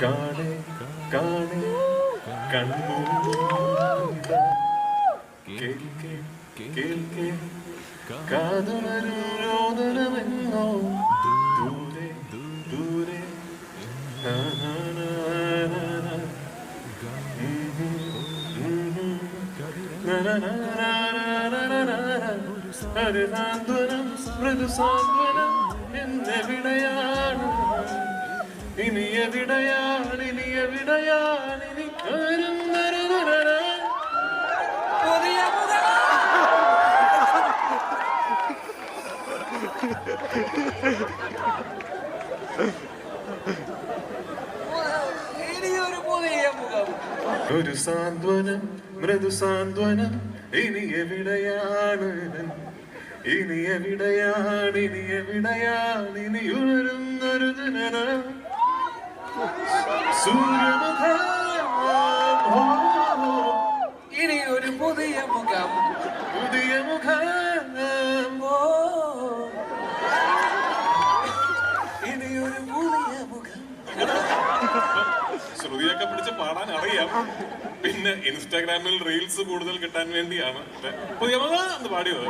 കാണേ കാണേ കണ്ണു കേൾക്കേ കേൾക്കേ കാതുണരു രോദനമെന്നോ ദൂരെ ദൂരെ. ഒരു സാന്ത്വനം മൃദു സാന്ത്വനം ഇനി എവിടെയാണ് ഇനി എവിടെയാണ് ഇനി പുതിയ ഒരു സാന്ത്വനം മൃദു സാന്ത്വനം ഇനി എവിടെയാണ്? ഇനി എവിടെയാണ് ഇനി എവിടെയാണ് ഇനി ഉണരുന്നൊരു ദിനന ഒരു പുതിയ മുഖം. പുതിയ മുഖം ഇനി ഇനിയൊരു പുതിയ മുഖം. ശ്രുതിയൊക്കെ പിടിച്ച് പാടാൻ അറിയാം. പിന്നെ ഇൻസ്റ്റാഗ്രാമിൽ റീൽസ് കൂടുതൽ കിട്ടാൻ വേണ്ടിയാണ്. പുതിയ മുഖം എന്ന് പാടിയത്.